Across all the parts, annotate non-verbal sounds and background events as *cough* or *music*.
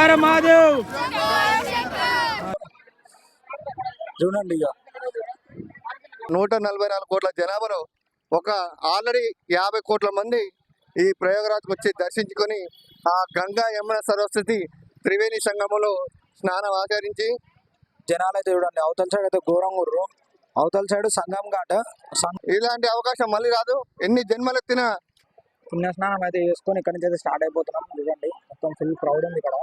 హర మహాదేవ్. చూడండి ఇక. నూట నలభై నాలుగు కోట్ల జనాభాలో ఒక ఆల్రెడీ యాభై కోట్ల మంది ఈ ప్రయోగరాజ్కి వచ్చి దర్శించుకొని ఆ గంగా యమున సరస్వతి త్రివేణి సంగమంలో స్నానం ఆచరించి జనాలు అయితే చూడండి అవతల సైడ్ అయితే ఘోరంగా ఉర్రు. అవతల సైడ్ సంగం ఘాట్ సం- ఇలాంటి అవకాశం మళ్ళీ రాదు. ఎన్ని జన్మలెత్తినా పుణ్య స్నానం అయితే చేసుకొని ఇక్కడి నుంచి అయితే స్టార్ట్ అయిపోతున్నాం. చూడండి మొత్తం ఫుల్ క్రౌడ్ ఉంది ఇక్కడ.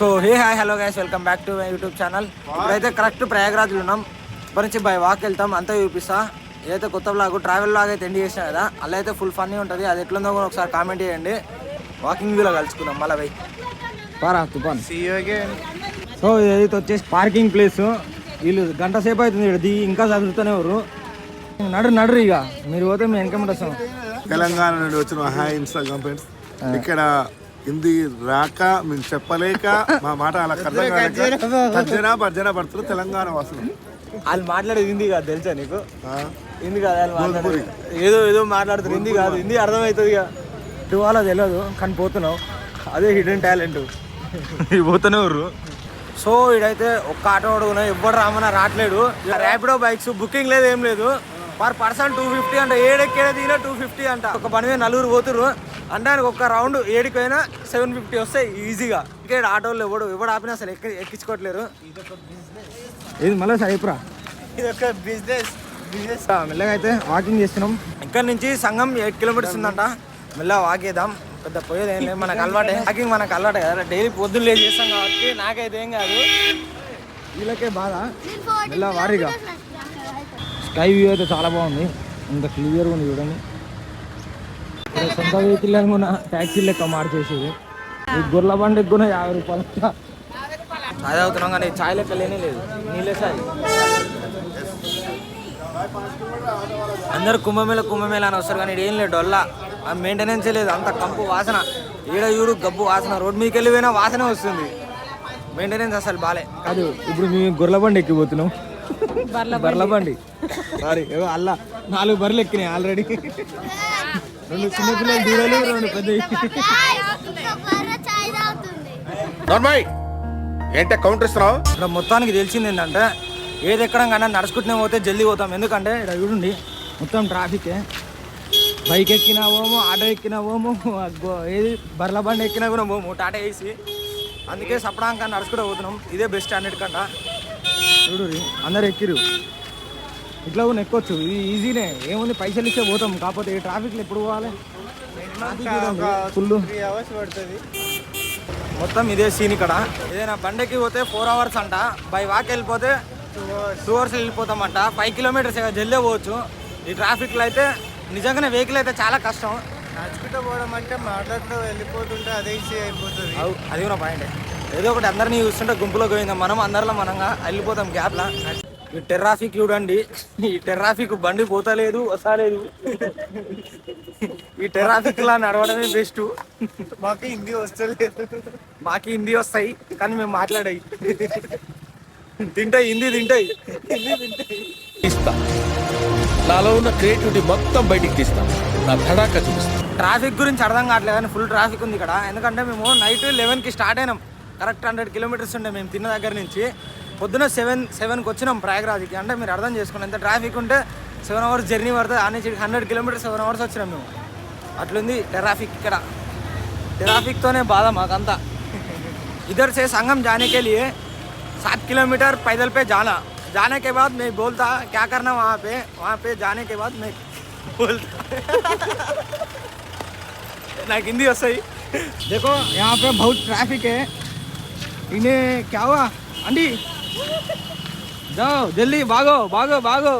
So hey hi hello guys welcome back to my YouTube channel ఇప్పుడైతే కరెక్ట్ ప్రయాగరాజ్లో ఉన్నాం. ఇప్పటి నుంచి బై వాక్ వెళ్తాం అంతా చూపిస్తా. ఏదైతే కొత్త బ్లాగ్ ట్రావెల్ లాగ్ అయితే ఎండ్ చేసిన కదా అలా అయితే ఫుల్ ఫన్నీ ఉంటుంది. అది ఎట్లుందో కూడా ఒకసారి కామెంట్ చేయండి. వాకింగ్ వ్యూలో కలుసుకుందాం మళ్ళీ బై పారా తుఫాన్. సో ఇదైతే వచ్చేసి పార్కింగ్ ప్లేస్ వీళ్ళు గంట సేపు అవుతుంది ఇక్కడ. దిగి ఇంకా చదువుతూనే ఎవరు నడు నడురు ఇక. మీరు పోతే మేము వెనకమంటే వస్తాం తెలంగాణ నుండి వచ్చిన హాయ్ ఇన్స్టాగ్రామ్ ఫ్రెండ్స్ ఇక్కడ హిందీ రాక మేము చెప్పలేక మా మాట అలా తర్జన భర్జన పడుతున్నారు తెలంగాణ వాసులు. వాళ్ళు మాట్లాడేది హిందీ కాదు తెలుసా నీకు? ఆ, హిందీ కాదు వాళ్ళు మాట్లాడేది. ఏదో ఏదో మాట్లాడుతారు హిందీ కాదు హిందీ అర్థమవుతుంది ఇక. ఇటు వాళ్ళ తెలియదు కానీ పోతున్నావు. అదే హిడెన్ టాలెంట్. *laughs* పోతూనే ఊరు సో ఇడైతే ఒక్క ఆటో అడుగునా ఎవ్వడు రామన్నా రావట్లేడు. ర్యాపిడో బైక్స్ బుకింగ్ లేదు ఏం లేదు. పర్ పర్సన్ టూ ఫిఫ్టీ అంట ఏడెక్కేది దిగినా టూ ఫిఫ్టీ అంట. ఒక పని మీద నలుగురు పోతురు అంటే ఆయనకు ఒక్క రౌండ్ ఏడికైనా సెవెన్ ఫిఫ్టీ వస్తాయి ఈజీగా. ఇక్కడ ఆటోలు ఎవడు ఎవడు ఆపినా అసలు ఎక్కి ఎక్కించుకోవట్లేరు. ఇది మళ్ళీ సైపురా ఇది ఒక బిజినెస్ బిజినెస్ మెల్లగా అయితే వాకింగ్ చేస్తున్నాం. ఇక్కడ నుంచి సంఘం ఎయిట్ కిలోమీటర్స్ ఉందంట. మెల్లగా వాక్ చేద్దాం. పెద్ద పోయేది ఏం లేదు మనకు అలవాటే. వాకింగ్ మనకు అలవాటే కదా. డైలీ పొద్దున్న లేచి చేస్తాం కాబట్టి నాకైతే ఏం కాదు. వీళ్ళకే బాధ. మెల్లగా వారీగా. స్కై వ్యూ అయితే చాలా బాగుంది. ఇంత క్లియర్గా ఉంది చూడండి. సొంత వెహికల్ కూడా ట్యాక్సీ లెక్క మార్చేసేది ఈ గొర్రెల బండికి కూడా యాభై రూపాయలు. అదే అవుతున్నాం కానీ ఛాయ్ లెక్క లేనే లేదు. నీళ్ళే ఛాయ్. అందరు కుంభమేళ కుంభమేళ అని వస్తారు కానీ ఏం లేదు డొల్లా. ఆ మెయింటెనెన్స్ లేదు అంత కంపు వాసన. ఈడ చూడు గబ్బు వాసన. రోడ్ మీదకి వెళ్ళిపోయినా వాసన వస్తుంది. మెయింటెనెన్స్ అసలు బాలే. కాదు ఇప్పుడు మేము గొర్రెల బండి ఎక్కిపోతున్నాం. బర్ల బండి. సారీ ఏవో అల్లా. నాలుగు బర్రెలు ఎక్కినాయి ఆల్రెడీ. రెండు చిన్న పిల్లలు దూరాలు రెండు పెద్ద ఏంటే కౌంటర్ ఇస్తున్నావు? ఇక్కడ మొత్తానికి తెలిసింది ఏంటంటే ఏది ఎక్కడం కన్నా నడుచుకుంటూనే పోతే జల్దీ పోతాం. ఎందుకంటే ఇక్కడ చూడండి మొత్తం ట్రాఫికే బైక్ ఎక్కినా పోము ఆటో ఎక్కినా పోము ఏది బర్ల బండి ఎక్కినా కూడా పోము టాటా వేసి అందుకే సపడాంక నడుచుకుంటూ పోతున్నాం. ఇదే బెస్ట్ అన్నిటికంట చూడు అందరు ఎక్కిరు ఇట్లా కూడా ఎక్కొచ్చు. ఇది ఈజీనే. ఏముంది పైసలు ఇస్తే పోతాం. కాకపోతే ఈ ట్రాఫిక్లో ఎప్పుడు పోవాలి? ఫుల్ మొత్తం ఇదే సీన్ ఇక్కడ. ఏదైనా బండికి పోతే ఫోర్ అవర్స్ అంట. బై వాక్ వెళ్ళిపోతే టూ అవర్స్ వెళ్ళిపోతామంట. ఫైవ్ కిలోమీటర్స్ జల్దే పోవచ్చు. ఈ ట్రాఫిక్లో అయితే నిజంగానే వెహికల్ అయితే చాలా కష్టం. నడుచుకుంటూ పోవడం అంటే మాట్లాడుతూ వెళ్ళిపోతుంటే అదే ఈజీ అయిపోతుంది. అది కూడా పాయింట్ ఏదో ఒకటి అందరినీ చూస్తుంటే గుంపులో పోయిందా. మనం అందరిలో మనంగా వెళ్ళిపోతాం గ్యాప్లా ఈ టెర్రాఫిక్ చూడండి. ఈ టెర్రాఫిక్ బండి పోతలేదు వస్తలేదు. ఈ టెర్రాఫిక్ లా నడవడమే బెస్ట్ మాకు హిందీ వస్తలేదు. మాకి హిందీ వస్తాయి కానీ మేము మాట్లాడాయి. తింటాయి హిందీ తింటాయి. హిందీ తింటాయి. నాలో ఉన్న క్రియేటివిటీ మొత్తం బయటికి తీస్తా. నా తడాక ట్రాఫిక్ గురించి అర్థం కావట్లేదు కానీ ఫుల్ ట్రాఫిక్ ఉంది ఇక్కడ. ఎందుకంటే మేము నైట్ లెవెన్కి స్టార్ట్ అయినాం. కరెక్ట్ హండ్రెడ్ కిలోమీటర్స్ ఉండే మేము తిన్న దగ్గర నుంచి పొద్దున సెవెన్ సెవెన్కి వచ్చినాం ప్రయాగరాజ్కి అంటే మీరు అర్థం చేసుకోండి ఎంత ట్రాఫిక్ ఉంటే సెవెన్ అవర్స్ జర్నీ పడుతుంది ఆ నుంచి హండ్రెడ్ కిలోమీటర్స్ సెవెన్ అవర్స్ వచ్చినాం మేము అట్లుంది ట్రాఫిక్ ఇక్కడ ట్రాఫిక్తోనే బాధ మాకంతా इधर से संगम जाने के लिए सात किलोमीटर पैदल पे जाना जाने के बाद मैं बोलता क्या करना वहाँ पे वहाँ पे जाने के बाद मैं बोलता నాకు హిందీ వస్తాయి देखो यहाँ पे बहुत ट्रैफिक है इन्हें क्या हुआ अंडी जाओ జల్దీ బాగో బాగో బాగో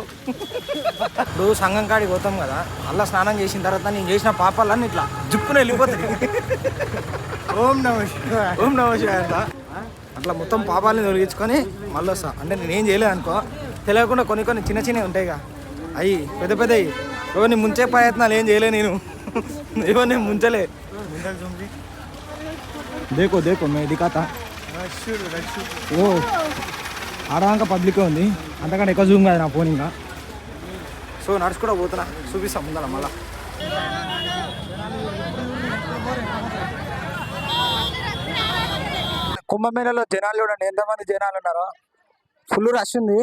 ఇప్పుడు సంఘం కాడికి పోతాం కదా అలా స్నానం చేసిన తర్వాత నేను చేసిన పాపాలన్నీ ఇట్లా జుప్పున వెళ్ళిపోతాయి ఓం నమ శివాయ ఓం నమ శివాయ అంట. అట్లా మొత్తం పాపాలని తొలగించుకొని మళ్ళీ వస్తా అంటే నేనేం చేయలేదు అనుకో తెలియకుండా కొన్ని కొన్ని చిన్న చిన్నవి ఉంటాయిగా అవి పెద్ద పెద్దవి ఎవరిని ముంచే ప్రయత్నాలు ఏం చేయలే నేను ఎవరిని ముంచలే దేకో దేకో మే దికాతా రష్యుడు రష్యు ఓ ఆడాక పబ్లిక్ ఉంది. అంతకంటే ఎక్కువ జూమ్ కాదు నా ఫోన్ ఇంకా. సో నడుచుకుంటూ పోతున్నా. చూపిస్తాం ముందర మళ్ళా. కుంభమేళలో జనాలు చూడండి. ఎంతమంది జనాలు ఉన్నారో. ఫుల్ రష్ ఉంది.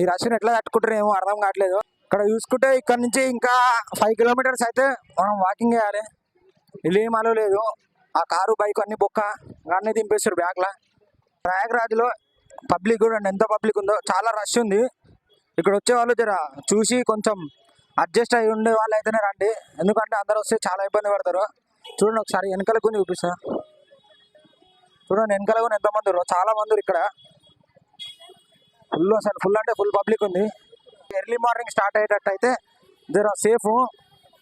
ఈ రష్ని ఎట్లా తట్టుకుంటారు ఏమో అర్థం కావట్లేదు. ఇక్కడ చూసుకుంటే ఇక్కడ నుంచి ఇంకా ఫైవ్ కిలోమీటర్స్ అయితే మనం వాకింగ్ చేయాలి. ఇల్లు ఏం అలో లేదు ఆ కారు బైక్ అన్ని బొక్క అన్నీ దింపేశారు బ్యాగ్లా ప్రయాగరాజ్లో పబ్లిక్ కూడా ఎంత పబ్లిక్ ఉందో చాలా రష్ ఉంది. ఇక్కడ వచ్చే వాళ్ళు జర చూసి కొంచెం అడ్జస్ట్ అయి ఉండే వాళ్ళు అయితేనే రండి. ఎందుకంటే అందరూ వస్తే చాలా ఇబ్బంది పడతారు. చూడండి ఒకసారి వెనకాల కూడా చూపిస్తా. చూడండి వెనకాల కూడా ఎంతమంది చాలా మంది ఇక్కడ. ఫుల్ అసలు ఫుల్ అంటే ఫుల్ పబ్లిక్ ఉంది. ఎర్లీ మార్నింగ్ స్టార్ట్ అయ్యేటట్టు అయితే జర సేఫ్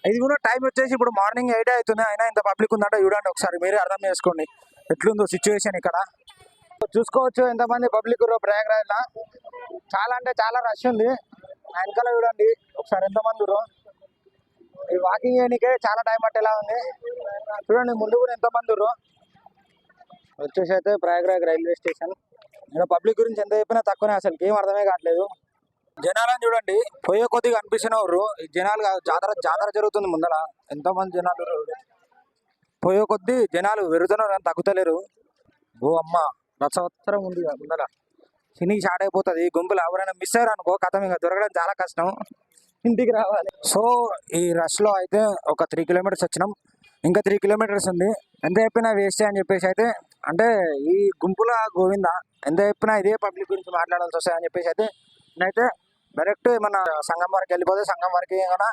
ఇది కూడా టైం వచ్చేసి ఇప్పుడు మార్నింగ్ ఎయిట్ అవుతుంది. అయినా ఇంత పబ్లిక్ ఉందంటే చూడండి ఒకసారి మీరే అర్థం చేసుకోండి. ఎట్లుందో సిచ్యువేషన్ ఇక్కడ. చూసుకోవచ్చు ఎంతమంది పబ్లిక్ ప్రయాగరాజ్లో. చాలా అంటే చాలా రష్ ఉంది. ఆ వెనకాల చూడండి ఒకసారి ఎంతమంది ఈ వాకింగ్ చేయడానికే చాలా టైం పట్టేలా ఉంది. చూడండి ముందు కూడా ఎంతమంది వచ్చేసి అయితే ప్రయాగరాజ్ రైల్వే స్టేషన్. నేను పబ్లిక్ గురించి ఎంత చెప్పినా తక్కువనే అసలు ఏం అర్థమే కావట్లేదు. జనాలను చూడండి పోయే కొద్దిగా అనిపిస్తున్నారు ఈ జనాలు జాతర జాతర జరుగుతుంది ముందర ఎంతమంది జనాలు పోయే కొద్ది జనాలు పెరుగుతున్నారు కానీ తగ్గుతలేరు. ఓ అమ్మ రసవత్తరం ఉంది ముందర సినీ స్టార్ట్ అయిపోతుంది గుంపులు ఎవరైనా మిస్ అయ్యారు అనుకో కథం ఇంకా దొరకడం చాలా కష్టం. ఇంటికి రావాలి. సో ఈ రష్లో అయితే ఒక త్రీ కిలోమీటర్స్ వచ్చినాం. ఇంకా త్రీ కిలోమీటర్స్ ఉంది. ఎంత చెప్పినా వేస్ట్ అని చెప్పేసి అయితే అంటే ఈ గుంపుల గోవింద ఎంత చెప్పినా ఇదే పబ్లిక్ గురించి మాట్లాడాల్సి వస్తాయని చెప్పేసి అయితే నేనైతే డైరెక్ట్ మన సంఘం వరకు వెళ్ళిపోతే సంఘం వరకు ఏమైనా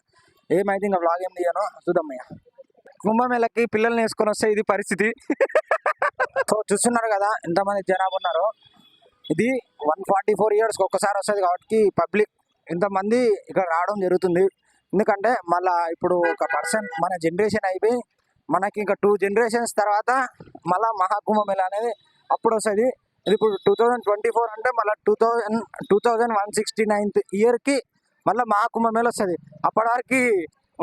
ఏమైతే ఇంకా బ్లాగ్ ఏం తీయను? చూద్దామయ్య కుంభమేళకి పిల్లల్ని వేసుకొని వస్తే ఇది పరిస్థితి. సో చూస్తున్నారు కదా ఎంతమంది జనాభా ఉన్నారు. ఇది వన్ ఫార్టీ ఫోర్ ఇయర్స్కి ఒక్కసారి వస్తుంది కాబట్టి పబ్లిక్ ఇంతమంది ఇక్కడ రావడం జరుగుతుంది. ఎందుకంటే మళ్ళా ఇప్పుడు ఒక పర్సన్ మన జనరేషన్ అయిపోయి మనకి ఇంకా టూ జనరేషన్స్ తర్వాత మళ్ళీ మహాకుంభమేళ అనేది అప్పుడు వస్తుంది. ఇప్పుడు టూ థౌజండ్ ట్వంటీ ఫోర్ అంటే మళ్ళీ two thousand two thousand one sixty ninth ఇయర్కి మళ్ళీ మహాకుంభమేళ వస్తుంది. అప్పటి వరకు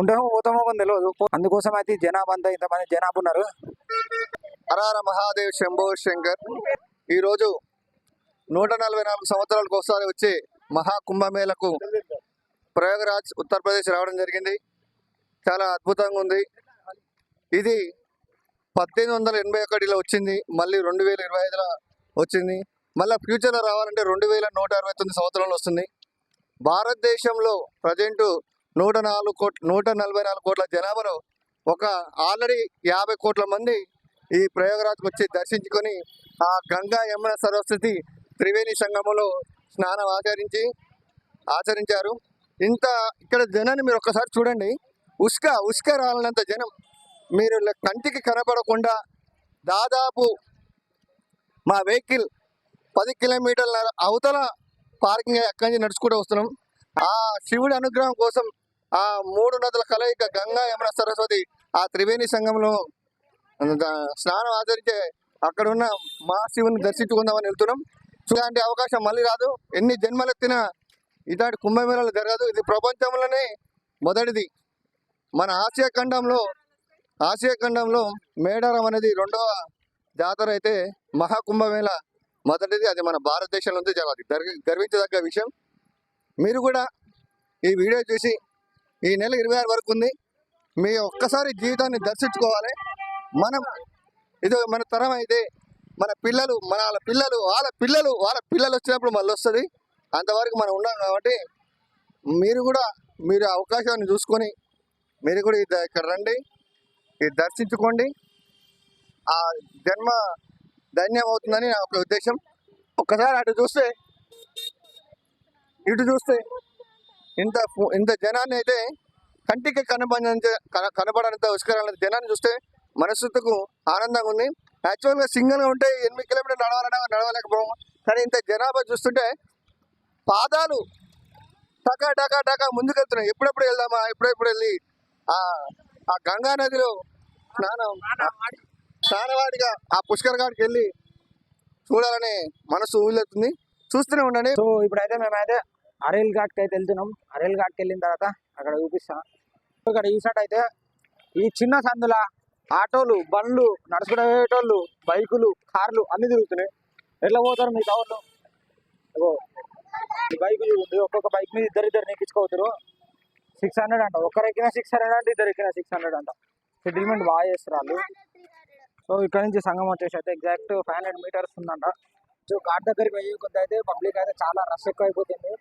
ఉంటామో పోతామో కొన్ని తెలియదు అందుకోసం అయితే జనాభా అంతా ఇంతమంది జనాభా ఉన్నారు. హరార మహాదేవ్ శంభో శంకర్. ఈరోజు నూట నలభై నాలుగు సంవత్సరాలకు ఒకసారి వచ్చే మహాకుంభమేళకు ప్రయాగరాజ్ ఉత్తరప్రదేశ్ రావడం జరిగింది. చాలా అద్భుతంగా ఉంది. ఇది పద్దెనిమిది వందల ఎనభై ఒకటిలో వచ్చింది. మళ్ళీ రెండు వేల ఇరవై ఐదులో వచ్చింది. మళ్ళీ ఫ్యూచర్లో రావాలంటే రెండు వేల నూట అరవై తొమ్మిది సంవత్సరాలు వస్తుంది. భారతదేశంలో ప్రజెంట్ నూట నాలుగు కోట్ల నూట నలభై నాలుగు కోట్ల జనాభాలో ఒక ఆల్రెడీ యాభై కోట్ల మంది ఈ ప్రయోగరాజ్కి వచ్చి దర్శించుకొని ఆ గంగా యమున సరస్వతి త్రివేణి సంగమంలో స్నానం ఆచరించి ఆచరించారు. ఇంత ఇక్కడ జనాన్ని మీరు ఒక్కసారి చూడండి. ఉస్క ఉస్క రాలనంత జనం మీరు కంటికి కనపడకుండా దాదాపు మా వెహికల్ పది కిలోమీటర్ల అవతల పార్కింగ్ అక్కడి నుంచి నడుచుకుంటూ వస్తున్నాం. ఆ శివుడి అనుగ్రహం కోసం ఆ మూడు నదుల కలయిక గంగా యమున సరస్వతి ఆ త్రివేణి సంఘంలో స్నానం ఆచరించే అక్కడ ఉన్న మా శివుని దర్శించుకుందామని వెళ్తున్నాం. ఇలాంటి అవకాశం మళ్ళీ రాదు. ఎన్ని జన్మలెత్తిన ఇలాంటి కుంభమేళాలు జరగదు. ఇది ప్రపంచంలోనే మొదటిది. మన ఆసియా ఖండంలో ఆసియా ఖండంలో మేడారం అనేది రెండవ జాతర అయితే మహాకుంభమేళ మొదటిది. అది మన భారతదేశంలో ఉంది చాలా గర్వించదగ్గ విషయం. మీరు కూడా ఈ వీడియో చూసి ఈ నెల ఇరవై ఆరు వరకు ఉంది. మీ ఒక్కసారి జీవితాన్ని దర్శించుకోవాలి. మనం ఇది మన తరం అయితే మన పిల్లలు మన వాళ్ళ పిల్లలు వాళ్ళ పిల్లలు వాళ్ళ పిల్లలు వచ్చినప్పుడు మళ్ళీ వస్తుంది. అంతవరకు మనం ఉన్నాం కాబట్టి మీరు కూడా మీరు ఆ అవకాశాన్ని చూసుకొని మీరు కూడా ఇది ఇక్కడ రండి. ఇది దర్శించుకోండి. ఆ జన్మ ధన్యమవుతుందని నా ఒక ఉద్దేశం. ఒక్కసారి అటు చూస్తే ఇటు చూస్తే ఇంత ఇంత జనాన్ని అయితే కంటికి కనబడినంత కన- కనబడనంత ఉష్కరణ జనాన్ని చూస్తే మనసుకు ఆనందంగా ఉంది. యాక్చువల్గా సింగిల్గా ఉంటే ఎనిమిది కిలోమీటర్లు నడవాలన్నా నడవలేకపోవడం. కానీ ఇంత జనాభా చూస్తుంటే పాదాలు టకా టకా టకా ముందుకెళ్తున్నాయి. ఎప్పుడెప్పుడు వెళ్దామా? ఎప్పుడెప్పుడు వెళ్ళి? ఆ ఆ గంగా నదిలో స్నానం. సారవాడిగా ఆ పుష్కర్ ఘాట్కి వెళ్ళి చూడాలని మనసు ఊళ్ళెత్తుంది చూస్తూనే ఉండండి. సో ఇప్పుడైతే మేమైతే అరేల్ ఘాట్కి అయితే వెళ్తున్నాం. అరేల్ ఘాట్కి వెళ్ళిన తర్వాత అక్కడ చూపిస్తాం. ఇక్కడ ఈ సైడ్ అయితే ఈ చిన్న సందుల ఆటోలు బండ్లు నడుచుకునేటోళ్ళు బైకులు కార్లు అన్ని తిరుగుతున్నాయి. ఎట్లా పోతారు మీ టవర్లు? బైకులు ఈ ఒక్కొక్క బైక్ మీద ఇద్దరు ఇద్దరు నెక్కించుకోవతారు సిక్స్ హండ్రెడ్ అంట. ఒక్కరు ఎక్కినా సిక్స్ హండ్రెడ్ అంటే ఇద్దరు ఎక్కినా సిక్స్ హండ్రెడ్ అంట. సెటిల్మెంట్ బాగా చేస్తారు వాళ్ళు. సో ఇక్కడ నుంచి సంఘం వచ్చేసి అయితే ఎగ్జాక్ట్ ఫైవ్ హండ్రెడ్ మీటర్స్ ఉందంట. సో ఘాట్ దగ్గరికి పోయి కొంత అయితే పబ్లిక్ అయితే చాలా రష్ ఎక్కువ అయిపోతుంది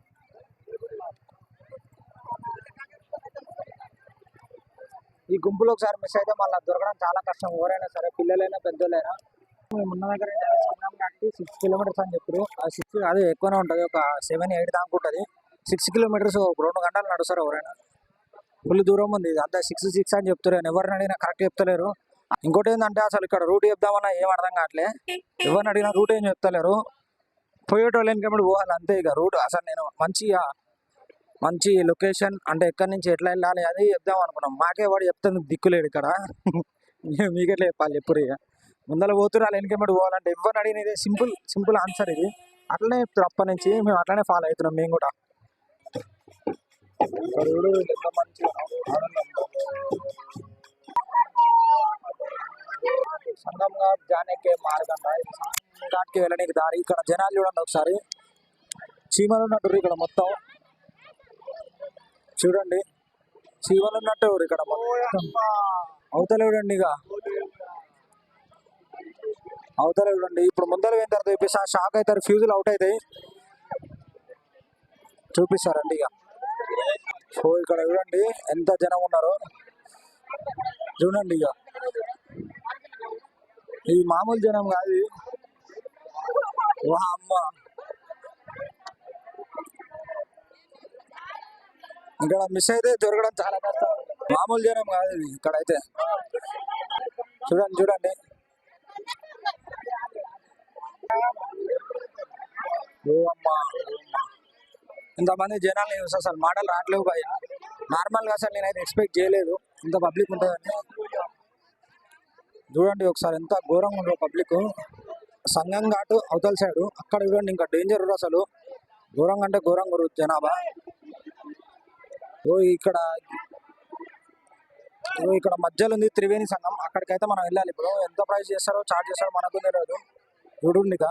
ఈ గుంపులో ఒకసారి మిస్ అయితే మళ్ళీ దొరకడం చాలా కష్టం. ఎవరైనా సరే పిల్లలైనా పెద్దలైనా మేము ఉన్న దగ్గర ఏంటంటే సిక్స్ కిలోమీటర్స్ అని చెప్పారు. ఆ సిక్స్ అదే ఎక్కువనే ఉంటుంది. ఒక సెవెన్ ఎయిట్ దాకా ఉంటుంది. సిక్స్ కిలోమీటర్స్ ఒక రెండు గంటలు నడుస్తారు ఎవరైనా. ఫుల్ దూరం ఉంది. అంతా సిక్స్ సిక్స్ అని చెప్తారు. ఎవరిని అడిగినా కరెక్ట్ చెప్తలేరు. ఇంకోటి ఏంటంటే అసలు ఇక్కడ రూట్ చెప్దామన్నా ఏం అర్థం కావట్లే. ఎవరిని అడిగినా రూట్ ఏం చెప్తలేరు. పోయేటోళ్ళు వెనకబడి పోవాలి అంతే ఇక రూట్. అసలు నేను మంచిగా మంచి లొకేషన్ అంటే ఎక్కడి నుంచి ఎట్లా వెళ్ళాలి అది చెప్దాం అనుకున్నాం. మాకే వాడు చెప్తాను దిక్కులేడు ఇక్కడ. *laughs* మీకెట్లా చెప్పాలి ఎప్పుడు ఇక. ముందర పోతురు వాళ్ళు వెనకబడి పోవాలంటే ఎవరిని అడిగినది సింపుల్ సింపుల్ ఆన్సర్ ఇది. అట్లనే చెప్తారు అప్పటి నుంచి. మేము అట్లనే ఫాలో అవుతున్నాం మేము కూడా. ఇక్కడ సంగం ఘాట్ జానేకే మార్గం సంగం ఘాట్కి వెళ్ళడానికి దారి. ఇక్కడ జనాలు చూడండి ఒకసారి. చీమలు ఉన్నట్టు ఇక్కడ మొత్తం. చూడండి. చీమలు ఉన్నట్టు ఇక్కడ మొత్తం. అవతల చూడండి ఇక. అవతల చూడండి. ఇప్పుడు ముందర పోయిన తర్వాత చూపిస్తా. షాక్ అవుతారు. ఫ్యూజులు అవుట్ అవుతాయి. చూపిస్తారండి ఇక. సో ఇక్కడ చూడండి. ఎంత జనం ఉన్నారు. చూడండి ఇక. ఇది మామూలు జనం కాదు. వా అమ్మ. ఇక్కడ మిస్ అయితే దొరకడం చాలా కష్టం. మామూలు జనం కాదు ఇది ఇక్కడ అయితే చూడండి చూడండి. ఓ అమ్మా. ఇంతమంది జనాలు అసలు మాటలు రావట్లేవు భయ నార్మల్గా అసలు నేనైతే ఎక్స్పెక్ట్ చేయలేదు. ఇంత పబ్లిక్ ఉంటుందని. చూడండి ఒకసారి ఎంత ఘోరంగా ఉందో పబ్లిక్. సంఘం ఘాటు అవతల సైడు. అక్కడ చూడండి ఇంకా డేంజర్ అసలు. ఘోరంగా అంటే ఘోరంగా ఉన్నారు జనాభా. ఓ ఇక్కడ. ఇక్కడ మధ్యలో ఉంది త్రివేణి సంఘం. అక్కడికైతే మనం వెళ్ళాలి ఇప్పుడు. ఎంత ప్రైస్ చేస్తారో చార్జ్ చేస్తారో మనకు తెలియదు. చూడండి ఇక.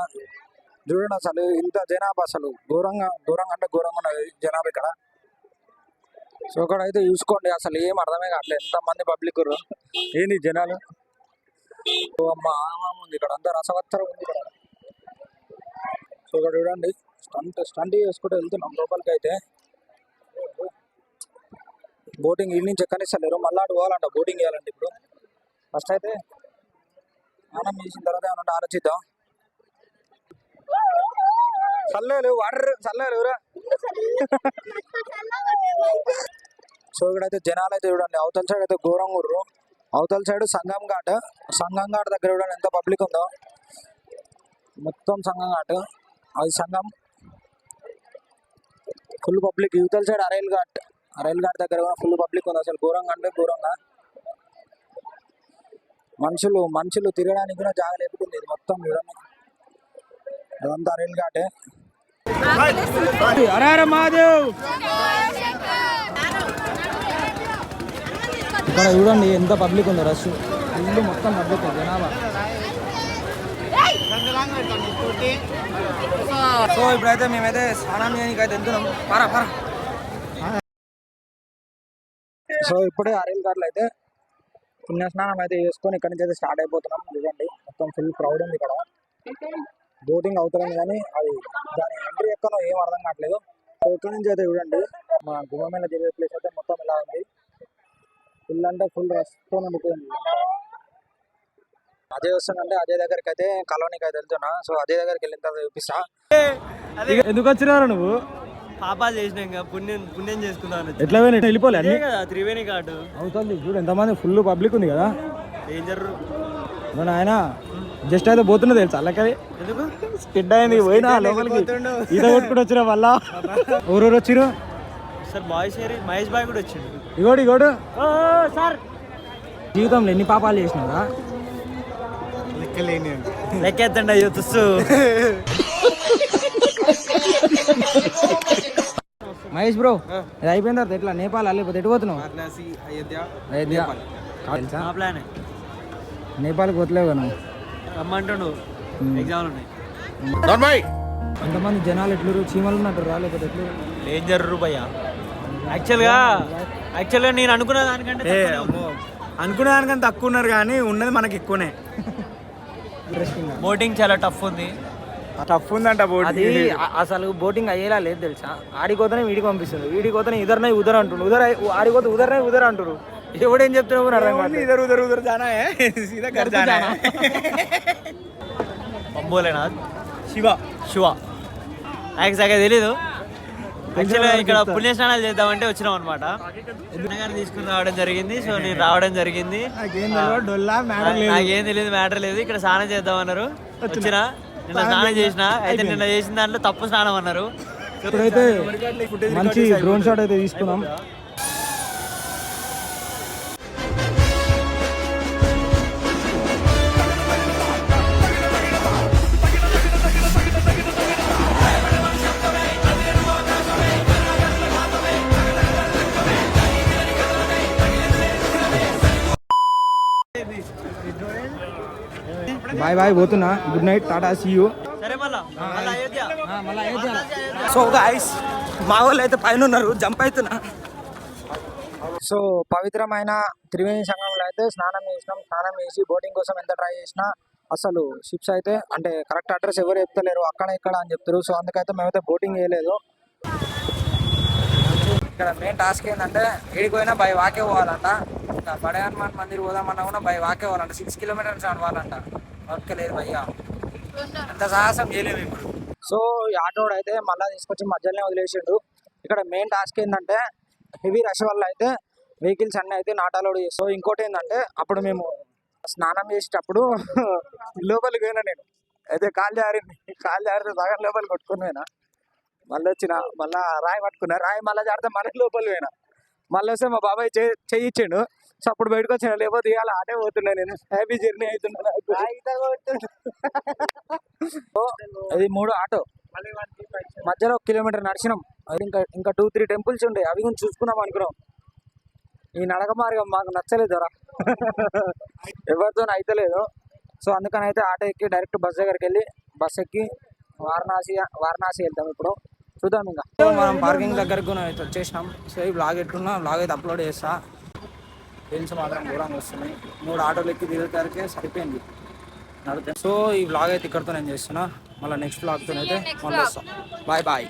చూడండి అసలు ఇంత జనాభా అసలు. ఘోరంగా ఘోరంగా అంటే ఘోరంగా ఉన్నది జనాభా ఇక్కడ. సో ఇక్కడ అయితే చూసుకోండి. అసలు ఏం అర్థమే కావట్లేదు. ఎంత మంది పబ్లిక్ ఏంది జనాలు? ఉంది ఇక్కడ. అంతా రసవత్తరం ఉంది ఇక్కడ. సో ఇక్కడ చూడండి స్టంట్ స్టంట్ చేసుకుంటూ వెళ్తున్నాం లోపలికి అయితే. బోటింగ్ ఇల్లు నుంచి ఎక్కనిస్తలేరు మళ్ళీ అటు పోవాలంట బోటింగ్ చేయాలంటే ఇప్పుడు. ఫస్ట్ అయితే స్నానం చేసిన తర్వాత ఏమన్నా ఆలోచిద్దాం. చల్లేలు వాటర్ చల్లేలు ఎవరా *laughs* సో ఇక్కడైతే జనాలు అయితే చూడండి అవతల సైడ్ అయితే ఘోరంగా ఉర్రు. అవతల సైడ్ సంగం ఘాట్ సంగం ఘాట్ దగ్గర కూడా ఎంత పబ్లిక్ ఉందో. మొత్తం సంగం ఘాట్ అది సంగం ఫుల్ పబ్లిక్ యువతల సైడ్ అరైల్ ఘాట్ అరైల్ ఘాట్ దగ్గర ఫుల్ పబ్లిక్ ఉంది. అసలు ఘోరంగా అంటే ఘోరంగా. మనుషులు మనుషులు తిరగడానికి కూడా జాగా లేపుకుంది ఇది మొత్తం చూడండి. అదంతా అరైల్ ఘాటే అరే అరే ఇక్కడ చూడండి ఎంత పబ్లిక్ ఉందో రష్. ఇల్లు మొత్తం పబ్లిక్ జనాభా. సో ఇప్పుడైతే మేమైతే స్నానం చేయడానికి అయితే వెళ్తున్నాం. పరా పరా. సో ఇప్పుడే అరేల్ కార్లు అయితే పుణ్య స్నానం అయితే చేసుకొని ఇక్కడి నుంచి అయితే స్టార్ట్ అయిపోతున్నాం. చూడండి మొత్తం ఫుల్ క్రౌడ్ ఉంది ఇక్కడ. బోటింగ్ అవుతుంది కానీ అది దాని ఎంట్రీ ఎక్కనో ఏం అర్థం కావట్లేదు. సో ఇక్కడ నుంచి అయితే చూడండి మా గుమ్మమైన జరిగే ప్లేస్ అయితే మొత్తం ఇలా ఉంది. ఫుల్ అంటే ఫుల్ రష్తో నిండిపోయింది. అజయ్ వస్తుందంటే అజయ్ దగ్గరికి అయితే కాలనీకి అయితే వెళ్తున్నా. సో అజయ్ దగ్గరికి వెళ్ళిన తర్వాత చూపిస్తా. ఎందుకు వచ్చినారా నువ్వు? పాపాలు చేసినా ఇంకా పుణ్యం పుణ్యం చేసుకుందాం ఎట్లా పోయినా వెళ్ళిపోలే అన్ని? కదా త్రివేణి కార్డు అవుతుంది. చూడు ఎంతమంది ఫుల్ పబ్లిక్ ఉంది కదా. డేంజర్ మన ఆయన జస్ట్ అయితే పోతున్నది తెలుసా? అల్లకది ఎందుకు? స్కిడ్ అయింది పోయినా లోపలికి. ఈత కొట్టుకుంటూ వచ్చిన వల్ల *laughs* ఎవరెవరు వచ్చిరు సార్ బాయ్స్ ఏరి మహేష్ బాయ్ కూడా వచ్చిండు. ఇగోడు ఇగోడు. సార్. జీవితంలో ఎన్ని పాపాలు చేసినారా? లెక్కెత్తండి అయ్యో తుస్సు. మహేష్ బ్రో ఇది అయిపోయిన తర్వాత ఎట్లా? నేపాల్? లేకపోతే ఎటు పోతున్నావు? వారణాసి అయోధ్య అయోధ్య. తెలుసా? నా ప్లాన్. నేపాల్కి పోతలేవు కదా. రమ్మంటుండు. ఎగ్జామ్లు ఉన్నాయి. ఎంతమంది జనాలు ఎట్లు చీమలు ఉన్నట్టు రా లేకపోతే ఎట్లు డేంజర్ భయ్య యాక్చువల్గా యాక్చువల్గా నేను అనుకున్న దానికంటే అనుకున్న దానికంటే తక్కువ ఉన్నారు కానీ ఉన్నది మనకి ఎక్కువనే. బోటింగ్ చాలా టఫ్ ఉంది. టఫ్ ఉందంట అది అసలు బోటింగ్ అయ్యేలా లేదు తెలుసా? ఆడిపోతేనే వీడికి పంపిస్తుంది. వీడిపోతేనే ఇదరనే ఉదర అంటుండ్రు ఉదర ఆడిపోతే ఉదరనే ఉదర అంటున్నారు. ఎవడేం చెప్తున్నావు కూడా అర్థం కాదు ఇద్దరు ఉదరు ఉదరు జానా సీదా గర్ జానా. పంబోలేనా శివ. శివ. నాకు సగ తెలీదు. యాక్చువల్గా ఇక్కడ పుణ్యస్నానాలు చేద్దామంటే వచ్చినాం అనమాట తీసుకుని రావడం జరిగింది సో నేను రావడం జరిగింది. నాకేం తెలియదు డొల్లా మ్యాటర్ లేదు. నాకేం తెలియదు మ్యాటర్ లేదు. ఇక్కడ స్నానం చేద్దామన్నారు. వచ్చిన? నిన్న స్నానం చేసిన? అయితే నిన్న చేసిన దాంట్లో తప్పు స్నానం అన్నారు. ఇప్పుడైతే మంచి డ్రోన్ షాట్ అయితే తీసుకున్నాం. బాయ్ బాయ్ పోతున్నా. Good night tata see you సరే మళ్ళా. మళ్ళా అయోధ్య. సో గైస్ మా వాళ్ళు అయితే పైన ఉన్నారు. జంప్ అవుతున్నా. సో పవిత్రమైన త్రివేణి సంఘంలో అయితే స్నానం చేసినాం. స్నానం చేసి బోటింగ్ కోసం ఎంత ట్రై చేసినా అసలు షిప్స్ అయితే అంటే కరెక్ట్ అడ్రస్ ఎవరు చెప్తలేరు. అక్కడ ఇక్కడ అని చెప్తారు. సో అందుకైతే మేమైతే బోటింగ్ చేయలేదు. ఇక్కడ మెయిన్ టాస్క్ ఏంటంటే ఏడికి పోయినా బై వాకే పోవాలంట. ఇంకా బడే హనుమాన్ మందిర్ పోదామన్నా కూడా బై వాకే పోవాలంట. సిక్స్ కిలోమీటర్స్ నడవాలంట వర్క్ లేదు భయ్యా అంత సాహసం చేయలేము ఇప్పుడు. సో ఈ ఆటోడు అయితే మళ్ళీ తీసుకొచ్చి మధ్యలోనే వదిలేసిండు. ఇక్కడ మెయిన్ టాస్క్ ఏంటంటే హెవీ రష్ వల్ల అయితే వెహికల్స్ అన్నీ అయితే నాట్ అలౌడ్ చేస్తాం ఇంకోటి ఏంటంటే అప్పుడు మేము స్నానం చేసేటప్పుడు *laughs* లోపలికి పోయినా నేను. అయితే కాలు జారింది. కాలు జారితే సగం లోపలికి కొట్టుకుని పోయినా. మళ్ళీ వచ్చిన మళ్ళా రాయి పట్టుకున్నా. రాయి మళ్ళీ జారితే మళ్ళీ లోపలికి పోయినా. మళ్ళీ వస్తే మా బాబాయ్ చెయ్యి ఇచ్చిండు సో అప్పుడు బయటకు వచ్చిన లేకపోతే ఇవాళ ఆటే పోతున్నా నేను. హ్యాపీ జర్నీ అవుతున్నా ఇది మూడు ఆటో. మధ్యలో ఒక కిలోమీటర్ నడిచినాం. అది ఇంకా ఇంకా టూ త్రీ టెంపుల్స్ ఉండే. అవి కూడా చూసుకుందాం అనుకున్నాం. ఈ నడక మార్గం మాకు నచ్చలేదు రా ఎవరితో అయితలేదు. సో అందుకని అయితే ఆటో ఎక్కి డైరెక్ట్ బస్ దగ్గరికి వెళ్ళి బస్ ఎక్కి వారణాసి వారణాసి వెళ్తాం ఇప్పుడు. చూద్దాం ఇంకా. మనం పార్కింగ్ దగ్గరకు కూడా అయితే వచ్చేసినాం. సో ఈ బ్లాగ్ ఎట్టున్నా బ్లాగ్ అయితే అప్లోడ్ చేస్తా. ఫ్రెండ్స్ మాత్రం దూరంగా వస్తున్నాయి. మూడు ఆటోలు ఎక్కి దిగుతారికే సరిపోయింది. నడితే సో ఈ బ్లాగ్ అయితే ఇక్కడితో నేను చేస్తున్నా. మళ్ళీ నెక్స్ట్ బ్లాగ్తో అయితే మళ్ళీ వస్తాం. Bye bye